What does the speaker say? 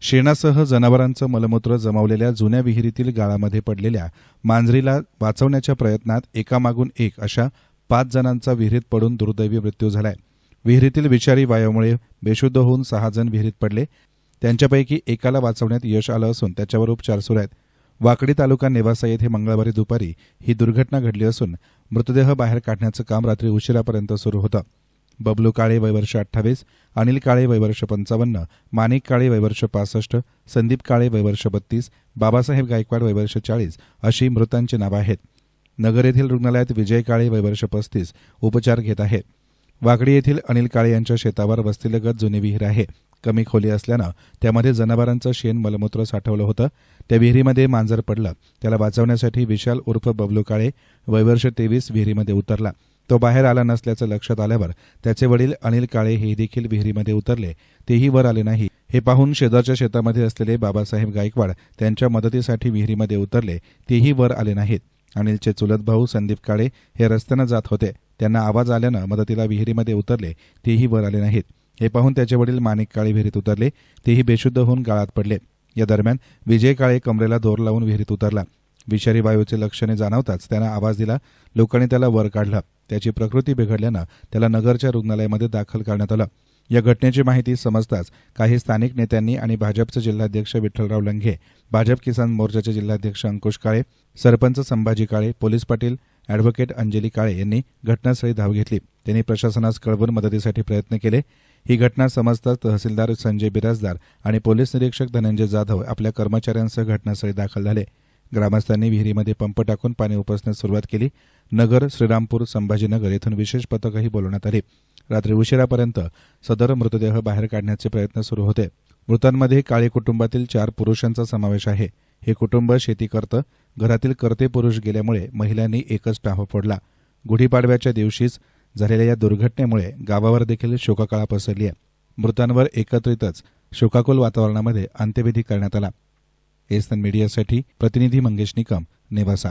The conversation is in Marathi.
शेणासह जनावरांचं मलमूत्र जमावलेल्या जुन्या विहिरीतील गाळामध्ये पडलेल्या मांजरीला वाचवण्याच्या प्रयत्नात एकामागून एक अशा पाच जणांचा विहिरीत पडून दुर्दैवी मृत्यू झालाय. विहिरीतील विषारी वायूमुळे बेशुद्ध होऊन सहा जण विहिरीत पडले. त्यांच्यापैकी एकाला वाचवण्यात यश आलं असून त्याच्यावर उपचार सुरू आहेत. वाकडी तालुका नेवासा येथे मंगळवारी दुपारी ही दुर्घटना घडली असून मृतदेह बाहेर काढण्याचं काम रात्री उशिरापर्यंत सुरू होतं. बबलू काळे वयवर्ष अठ्ठावीस अनिल काळे वयवर्ष पंचावन्न माणिक काळे वयवर्ष पासष्ट संदीप काळे वयवर्ष बत्तीस बाबासाहेब गायकवाड वयवर्ष चाळीस अशी मृतांची नावं आहेत. नगर येथील रुग्णालयात विजय काळे वयवर्ष पस्तीस उपचार घेत आहेत. वाकडी येथील अनिल काळे यांच्या शेतावर वस्तीलगत जुनी विहीर आहे. कमी खोली असल्यानं त्यामध्ये जनावरांचं शेण मलमूत्र साठवलं होतं. त्या विहिरीमध्ये मांजर पडलं. त्याला वाचवण्यासाठी विशाल उर्फ बबलू काळे वयवर्ष तेवीस विहिरीमध्ये उतरला. तो बाहेर आला नसल्याचं लक्षात आल्यावर त्याचे वडील अनिल काळे हे देखील विहिरीमध्ये उतरले. तेही वर आले नाही. हे पाहून शेजारच्या शेतामध्ये असलेले बाबासाहेब गायकवाड त्यांच्या मदतीसाठी विहिरीमध्ये उतरले. तेही वर आले नाहीत. अनिलचे चुलत भाऊ संदीप काळे हे रस्त्यानं जात होते. त्यांना आवाज आल्यानं मदतीला विहिरीमध्ये उतरले. तेही वर आले नाहीत. हे पाहून त्याचे वडील माणिक काळे विहिरीत उतरले. तेही बेशुद्ध होऊन गाळात पडले. या दरम्यान विजय काळे कमरेला दोर लावून विहिरीत उतरला. विषारी वायूचे लक्षणे जाणवताच त्यानं आवाज दिला. लोकांनी त्याला वर काढलं. त्याची प्रकृती बिघडल्यानं त्याला नगरच्या रुग्णालयामध्ये दाखल करण्यात आलं. या घटनेची माहिती समजताच काही स्थानिक नेत्यांनी आणि भाजपचे जिल्हाध्यक्ष विठ्ठलराव लंघे भाजप किसान मोर्चाचे जिल्हाध्यक्ष अंकुश काळे सरपंच संभाजी काळे पोलीस पाटील अॅडव्होकेट अंजली काळे यांनी घटनास्थळी धाव घेतली. त्यांनी प्रशासनास कळवून मदतीसाठी प्रयत्न केले. ही घटना समजताच तहसीलदार संजय बिराजदार आणि पोलीस निरीक्षक धनंजय जाधव आपल्या कर्मचाऱ्यांसह घटनास्थळी दाखल झाले. ग्रामस्थांनी विहिरीमध्ये पंप टाकून पाणी उपसण्यास सुरुवात केली. नगर श्रीरामपूर संभाजीनगर येथून विशेष पथकही बोलवण्यात आली. रात्री उशिरापर्यंत सदर मृतदेह बाहेर काढण्याचे प्रयत्न सुरू होते. मृतांमध्ये काळे कुटुंबातील चार पुरुषांचा समावेश आहे. हे कुटुंब शेती करतं. घरातील करते पुरुष गेल्यामुळे महिलांनी एकच टाहो फोडला. गुढीपाडव्याच्या दिवशीच झालेल्या या दुर्घटनेमुळे गावावर देखील शोककळा पसरली आहे. मृतांवर एकत्रितच शोकाकुल वातावरणामध्ये अंत्यविधी करण्यात आला. एसन मीडियासाठी प्रतिनिधी मंगेश निकम नेवासा.